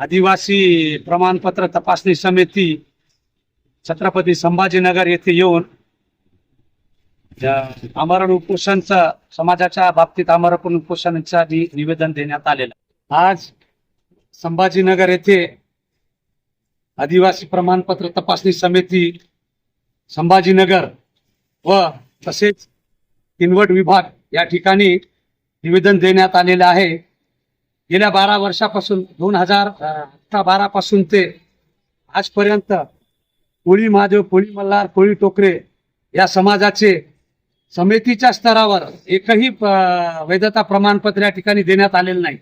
आदिवासी प्रमाणपत्र तपासणी समिती छत्रपती संभाजीनगर येथे येऊन आमरण उपोषणचा समाजाच्या बाबतीत आमरण उपोषणाचा निवेदन देण्यात आलेलं आज संभाजीनगर येथे आदिवासी प्रमाणपत्र तपासणी समिती संभाजीनगर व तसेच किनवट विभाग या ठिकाणी निवेदन देण्यात आलेलं आहे. गेल्या बारा वर्षापासून दोन हजार अठरा बारापासून ते आजपर्यंत कोळी महादेव कोळी मल्हार कोळी टोकरे या समाजाचे समितीच्या स्तरावर एकही वैधता प्रमाणपत्र या ठिकाणी देण्यात आलेलं नाही.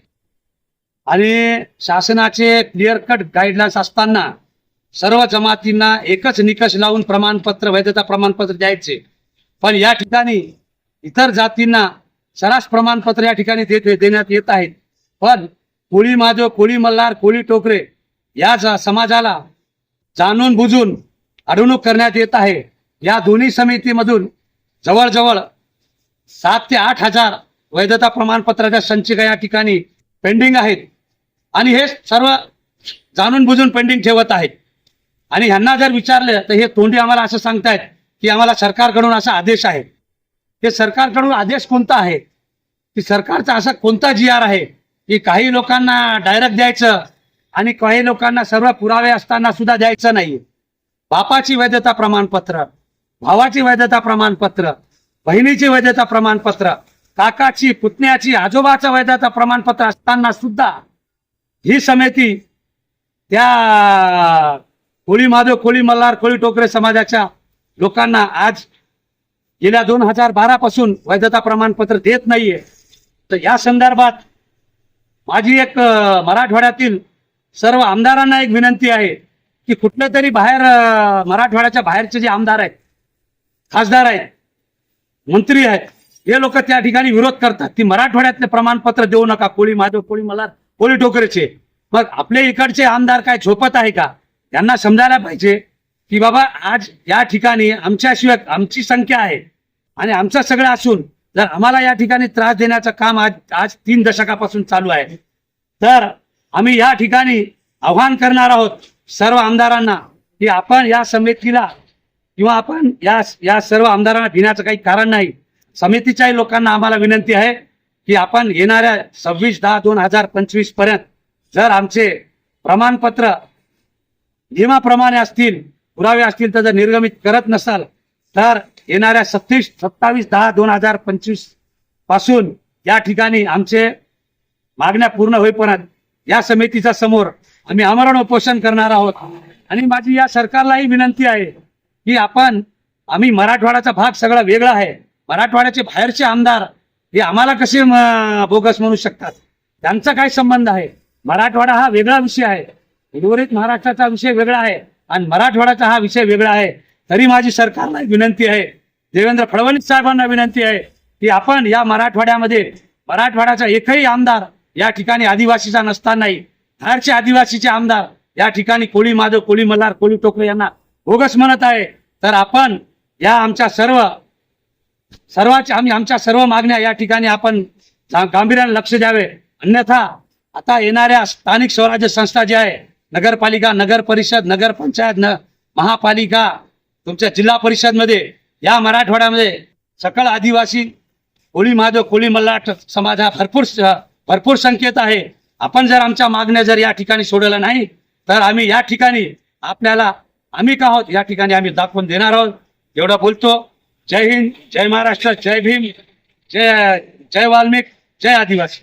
आणि शासनाचे क्लिअर कट गाईडलाईन्स असताना सर्व जमातींना एकच निकष लावून प्रमाणपत्र वैधता प्रमाणपत्र द्यायचे. पण या ठिकाणी इतर जातींना सरास प्रमाणपत्र या ठिकाणी देण्यात येत आहेत पण कोळी माधव कोळी मल्हार कोळी टोकरे या ज- समाजाला जाणून बुजून अडवणूक करण्यात येत आहे. या दोन्ही समितीमधून जवळजवळ सात ते आठ हजार वैधता प्रमाणपत्राच्या संचिका या ठिकाणी पेंडिंग आहेत. आणि हे सर्व जाणून बुजून पेंडिंग ठेवत आहेत. आणि ह्यांना जर विचारलं तर हे तोंडी आम्हाला असं सांगतायत की आम्हाला सरकारकडून असा आदेश आहे. हे सरकारकडून आदेश कोणता आहे? की सरकारचा असा कोणता जी आर आहे की काही लोकांना डायरेक्ट द्यायचं आणि काही लोकांना सर्व पुरावे असताना सुद्धा द्यायचं नाही. बापाची वैधता प्रमाणपत्र भावाची वैधता प्रमाणपत्र बहिणीची वैधता प्रमाणपत्र काकाची पुतण्याची आजोबाचं वैधता प्रमाणपत्र असताना सुद्धा ही समिती त्या कोळी माधव कोळी मल्हार कोळी टोकरे समाजाच्या लोकांना आज गेल्या दोन हजार बारा पासून वैधता प्रमाणपत्र देत नाहीये. तर या संदर्भात माझी एक मराठवाड्यातील सर्व आमदारांना एक विनंती आहे की कुठल्या तरी बाहेर मराठवाड्याच्या बाहेरचे जे आमदार आहेत खासदार आहेत मंत्री आहेत हे लोक त्या ठिकाणी विरोध करतात. ती मराठवाड्यातले प्रमाणपत्र देऊ नका. कोळी माधव कोळी मला कोळी टोकरेचे मग आपले इकडचे आमदार काय झोपत आहे का? त्यांना समजायला पाहिजे की बाबा आज या ठिकाणी आमच्याशिवाय आमची संख्या आहे आणि आमचं सगळं असून जर आम्हाला या ठिकाणी त्रास देण्याचं काम आज आज तीन दशकापासून चालू आहे तर आम्ही या ठिकाणी आव्हान करणार आहोत सर्व आमदारांना की आपण या समितीला किंवा आपण या या सर्व आमदारांना भिण्याचं काही कारण नाही. समितीच्याही लोकांना आम्हाला विनंती आहे की आपण येणाऱ्या सव्वीस दहा दोन हजार पंचवीसपर्यंत जर आमचे प्रमाणपत्र नियमाप्रमाणे असतील पुरावे असतील तर जर निर्गमित करत नसाल तर येणाऱ्या सत्तीस सत्तावीस दहा दोन हजार पंचवीसपासून या ठिकाणी आमचे मागण्या पूर्ण होईपर्यंत या समितीच्या समोर आम्ही आमरण उपोषण करणार आहोत. आणि माझी या सरकारलाही विनंती आहे की आपण आम्ही मराठवाड्याचा भाग सगळा वेगळा आहे. मराठवाड्याचे बाहेरचे आमदार हे आम्हाला कसे बोगस म्हणू शकतात? त्यांचा काय संबंध आहे? मराठवाडा हा वेगळा विषय आहे. उर्वरित महाराष्ट्राचा विषय वेगळा आहे. आणि मराठवाड्याचा हा विषय वेगळा आहे. तरी माझी सरकारला विनंती आहे देवेंद्र फडणवीस साहेबांना विनंती आहे की आपण या मराठवाड्यामध्ये मराठवाड्याचा एकही आमदार या ठिकाणी आदिवासीचा नसतानाही बाहेरचे आदिवासीचे आमदार या ठिकाणी कोळी माधव कोळी मल्हार कोळी टोकरे यांना बोगस म्हणत आहे. तर आपण या आमच्या सर्व सर्वाच्या आम्ही आमच्या सर्व मागण्या या ठिकाणी आपण गांभीर्याने लक्ष द्यावे. अन्यथा आता येणाऱ्या स्थानिक स्वराज्य संस्था ज्या आहे नगरपालिका नगर परिषद नगर पंचायत न महापालिका तुमच्या जिल्हा परिषदमध्ये या मराठवाड्यामध्ये सकळ आदिवासी कोळी माधव कोळी मल्लाट समाज हा भरपूर भरपूर संख्येत आहे. आपण जर आमच्या मागण्या जर या ठिकाणी सोडवल्या नाही तर आम्ही या ठिकाणी आपल्याला आम्ही का आहोत? या ठिकाणी आम्ही दाखवून देणार आहोत. एवढं बोलतो. जय हिंद जय महाराष्ट्र जय भीम जय जय वाल्मिक जय आदिवासी.